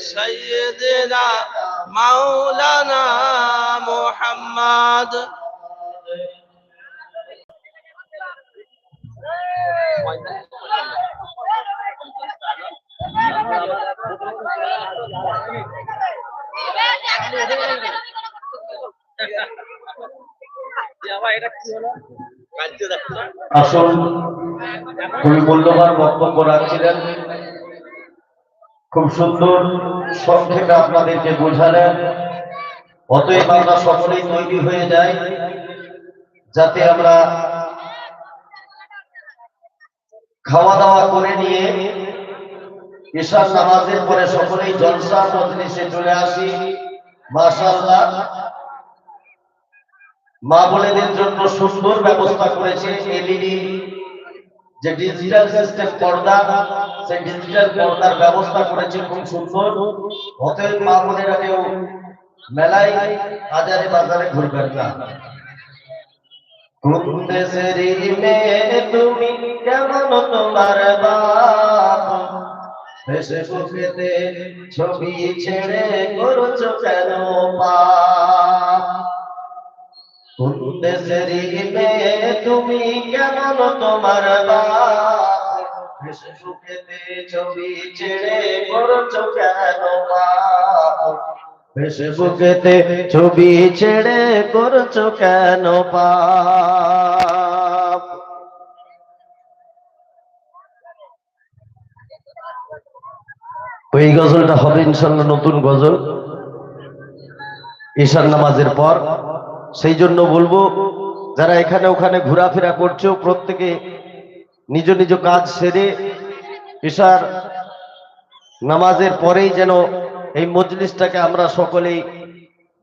سيدنا مولانا محمد আসল খুবই মূল্যবান বক্তব্য রাখছিলেন খুব সুন্দর সংক্ষেপে আপনাদেরকে বোঝালেন। অতএব আমরা সকলেই তৈরি হয়ে যাই, যাতে আমরা খাওয়া দাওয়া করে নিয়ে ঈশার নামাজের পরে সকলেই জলসা মজলিসে চলে আসি। মাশাআল্লাহ। মা বোনেদের জন্য সুন্দর ব্যবস্থা করেছে এলইডি যে ডিজিটাল সিস্টেম পর্দা, সেই ডিজিটাল পর্দার ব্যবস্থা করেছে খুব সুন্দর। অতএব মা কেউ মেলায় বাজারে বাজারে ঘুরবেন না। কোন দেশের মেয়ে তুমি কেমন তোমার বাপ? ফেসবুকেতে ছবি ছেড়ে করছ কেন পাপ তুমি কেমন তোমার ছবি ছেড়ে করছ কেন ফেসবুকেতে ছবি ছেড়ে করছ কেন পাপ ওই গজলটা হবে ইনশাল্লাহ নতুন গজল। ঈশান নামাজের পর। সেই জন্য বলব, যারা এখানে ওখানে ঘোরাফেরা করছ, প্রত্যেকে নিজ নিজ কাজ সেরে ঈশার নামাজের পরেই যেন এই মজলিসটাকে আমরা সকলেই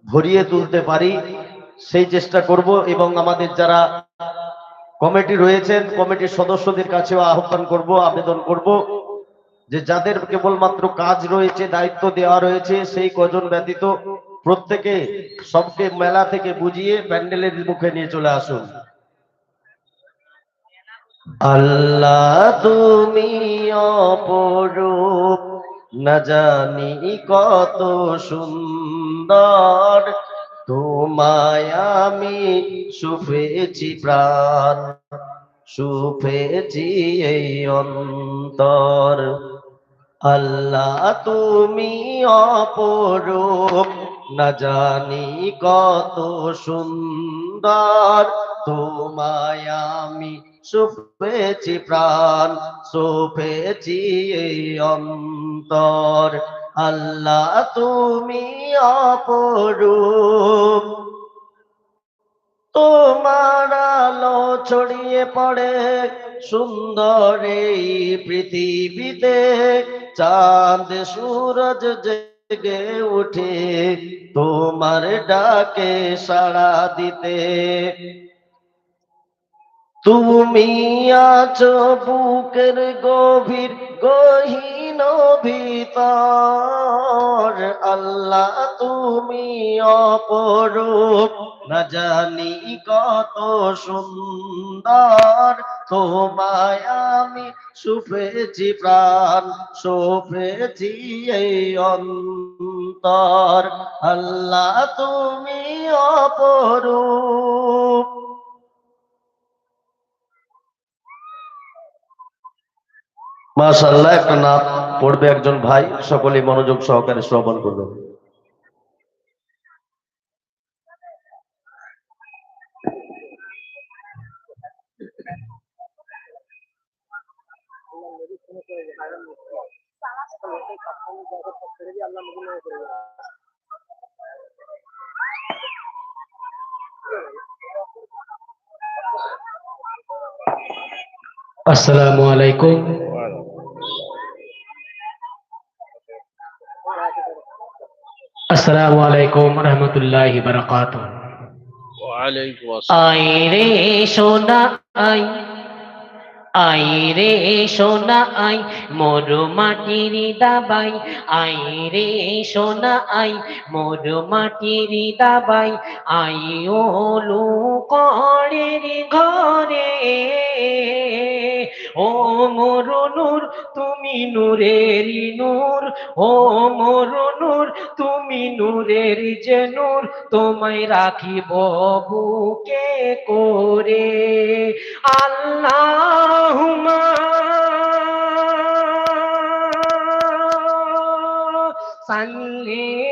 ভরিয়ে তুলতে পারি, সেই চেষ্টা করব এবং আমাদের যারা কমিটি রয়েছেন, কমিটির সদস্যদের কাছেও আহ্বান করব, আবেদন করব যে যাদের কেবলমাত্র কাজ রয়েছে, দায়িত্ব দেওয়া রয়েছে, সেই কজন ব্যতীত প্রত্যেকে সবকে মেলা থেকে বুঝিয়ে প্যান্ডেলের মুখে নিয়ে চলে আসুন। আল্লাহ তুমি অপরূপ, না জানি কত সুন্দর। তোমায় আমি সুফেছি প্রাণ, সুফেছি এই অন্তর। আল্লাহ তুমি অপরূপ না জানি কত সুন্দর। তোমায় আমি সুপেছি প্রাণ, সুপেছি এই অন্তর। আল্লাহ তুমি অপরূপ। তোমার আলো ছড়িয়ে পড়ে সুন্দর এই পৃথিবীতে। চাঁদ, সূরজ জেগে উঠে তোমার ডাকে সাড়া দিতে। তুমি আছো বুকের গভীর গহীন ভিতর, আল্লাহ তুমি অপরূপ। না জানি কত সুন্দর, তোমায় আমি সুফেছি প্রাণ সুফেছি এই অন্তর। আল্লাহ তুমি অপরূপ। মাশাআল্লাহ একটা নাম পড়বে একজন ভাই সকলে মনোযোগ সহকারে শ্রবণ করবে। আসসালামু আলাইকুম। আসসালামু আলাইকুম রহমতুল্লাহ বারাকাত আই রে সোনা আই আই রে সোনা আই মোর মাটির দাবাই। আই রে সোনা আই মোর মাটির দাবাই। আই ও লু ঘরে। ও মোর নূর তুমি নূরেরই নূর। ও মোর নূর তুমি নূরের যে নূর। তোমায় রাখিব বুকে করে। আল্লাহুমা সাল্লি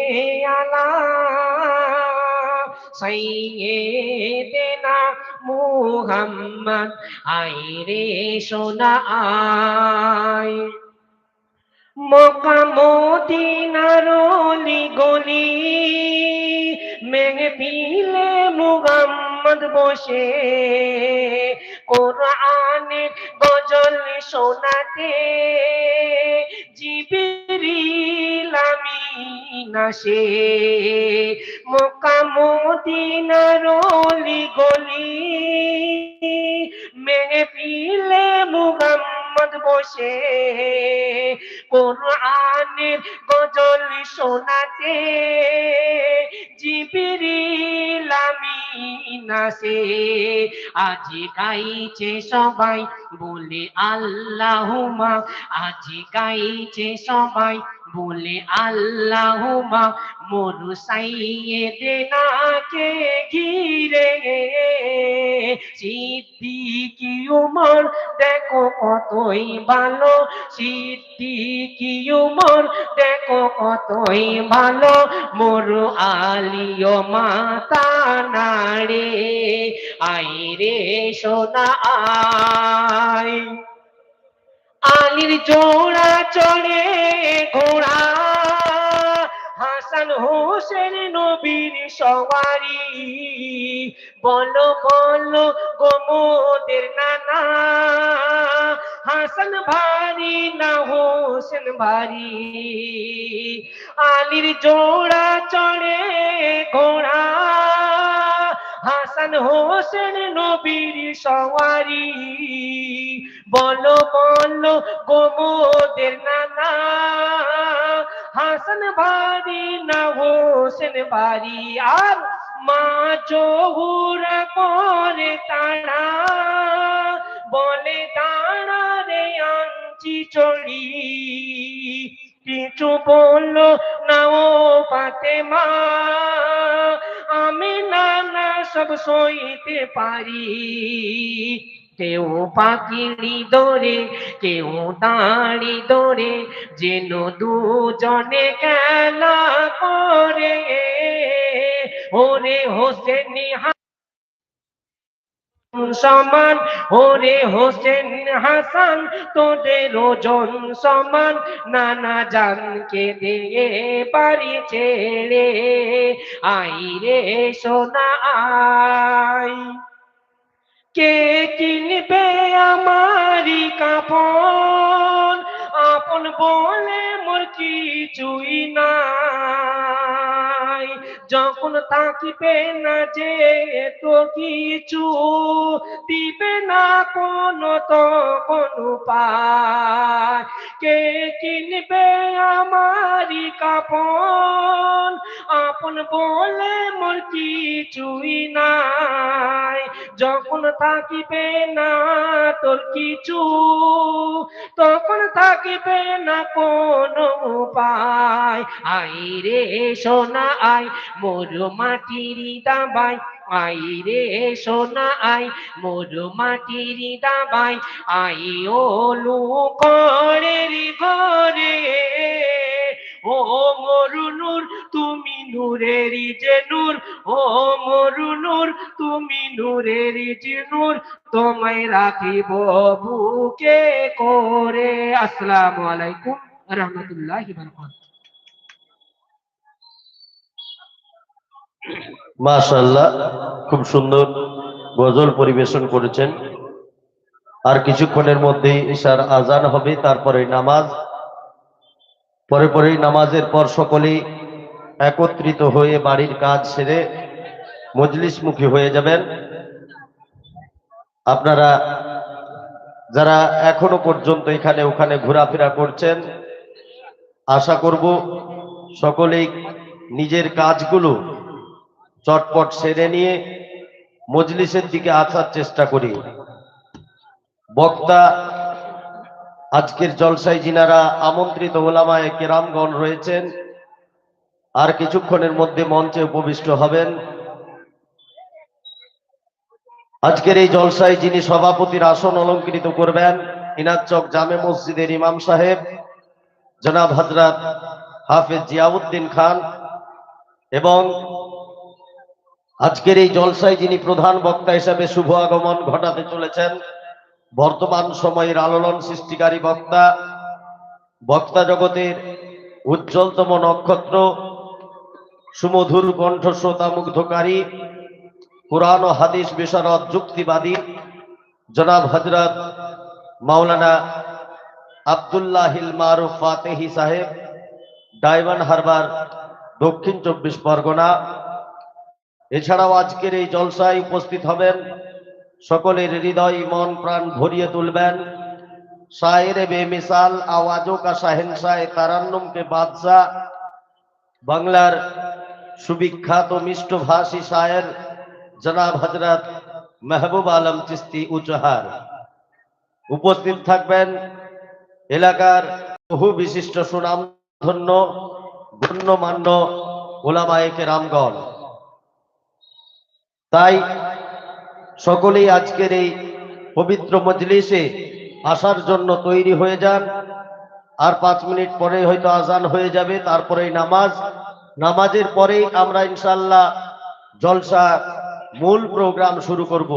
সাইয়্যিদিনা মুহাম্মদ, আইরে সোনা মদিনার অলি গলি, মেহফিলে মুহাম্মদ বসে। কোরআনের গজল শোনাতে জিবরিল আমিন আসে। মক্কা মদিনার অলি গলি। মেহফিলে মুহাম্মদ বসে। কোরআনের গজল শোনাতে জিবরিল আমিন আসে। আজি গাইছে সবাই বলে আল্লাহুমা আজি গাইছে সবাই বলে আল্লাহুমা মরু সাইয়েদেনাকে ঘিরে সিদ্দিকি উমর, দেখো কতই ভালো, সিদ্দিকি উমর, দেখো কতই ভালো, মরু আলিও মাতা নাড়ে, আইরে সোনা আয় আলির জোড়া চড়ে ঘোড়া। হাসান হোসেন নবীর সওয়ারি। বলো বলো গোমোদের নানা। হাসান ভারী না হোসেন ভারী। আলির জোড়া চড়ে ঘোড়া। হাসান হোসেন নবীর সওয়ারি। বলো বলো গোমোদের নানা। হাসান ভারী না হোসেন ভারী আর মা চৌহুরা করে তারা। বলে, দাঁড়া রে আনছি চড়ি। কিছু বলল না ও পাতে মা, আমি নানা সব সইতে পারি। কেউ পাখিড়ি দরে কেউ দাঁড়ি দরে যেন দুজনে খেলা করে। ওরে হোসেনি সমান, ওরে হোসেন হাসান, তোদের ওজন সমান, নানা জানকে দিয়ে পারি ছেড়ে। আইরে সোনা, আই। কে কিনবে আমারি কাপন আপন বলে মোর কিছুই নাই। যখন থাকিবে না যে তো কিছু দিবে না কোনো তো কোনো পায় কে কিনবে আমারি কাপন? আপন বলে মোর কিছুই নাই। যখন থাকিবে না তোর কিছু, তখন থাকিবে না কোনো উপায়। আই রে সোনা, আই, মোর মাটির দাবাই আই রে সোনা আই, মোর মাটির দাবাই। আই ওলু করের ঘরে, ও মরুনুর তুমি নূরেরই যে নূর। ও মরুনুর তুমি নূরেরই যে নূর। তোমায় রাখিব বুকে করে। আসসালামু আলাইকুম রহমতুল্লাহি মাশাল্লাহ খুব সুন্দর গজল পরিবেশন করেছেন। আর কিছুক্ষণের মধ্যেই ঈশার আজান হবে, তারপরে নামাজ। পরে পরেই নামাজের পর সকলেই একত্রিত হয়ে বাড়ির কাজ সেরে মজলিসমুখী হয়ে যাবেন। আপনারা যারা এখনও পর্যন্ত এখানে ওখানে ঘোরাফেরা করছেন, আশা করব সকলেই নিজের কাজগুলো চটপট সেরে নিয়ে মজলিসের দিকে আসার চেষ্টা করি। বক্তা আজকের জলসাই জিনারা আমন্ত্রিত ওলামায় কেরামগণ রয়েছেন, আর কিছুক্ষণের মধ্যে মঞ্চে উপবিষ্ট হবেন। আজকের এই জলসায় যিনি সভাপতির আসন অলঙ্কৃত করবেন ইনাচক জামে মসজিদের ইমাম সাহেব, জনাব হজরত হাফেজ জিয়াউদ্দিন খান এবং আজকের এই জলসায় যিনি প্রধান বক্তা হিসাবে শুভ আগমন ঘটাতে চলেছেন, বর্তমান সময়ের আলোড়ন সৃষ্টিকারী বক্তা বক্তা জগতের উজ্জ্বলতম নক্ষত্র, সুমধুর কণ্ঠ শ্রোতামুগ্ধকারী কোরআন ও হাদিস বিশারদ যুক্তিবাদী, জনাব হজরত মাওলানা আবদুল্লাহিল মারুফ ফাতেহি সাহেব, ডায়মন্ড হারবার দক্ষিণ চব্বিশ পরগনা এছাড়াও আজকের এই জলসায় উপস্থিত হবেন সকলের হৃদয়, মন, প্রাণ ভরিয়ে তুলবেন। শায়ের বেমিসাল আওয়াজও কা শাহেনশাহ তারান্নুম কে বাদশাহ। বাংলার সুবিখ্যাত মিষ্টভাষী শায়ের জনাব হজরত মেহবুব আলম চিস্তি উচহার। উপস্থিত থাকবেন এলাকার বহু বিশিষ্ট সুনাম ধন্য গণ্যমান্য ওলামায়কে রামগণ তাই সকলেই আজকের এই পবিত্র মজলিসে আসার জন্য তৈরি হয়ে যান। আর পাঁচ মিনিট পরে হয়তো আজান হয়ে যাবে, তারপরেই নামাজ। নামাজের পরেই আমরা ইনশাল্লাহ জলসা মূল প্রোগ্রাম শুরু করব।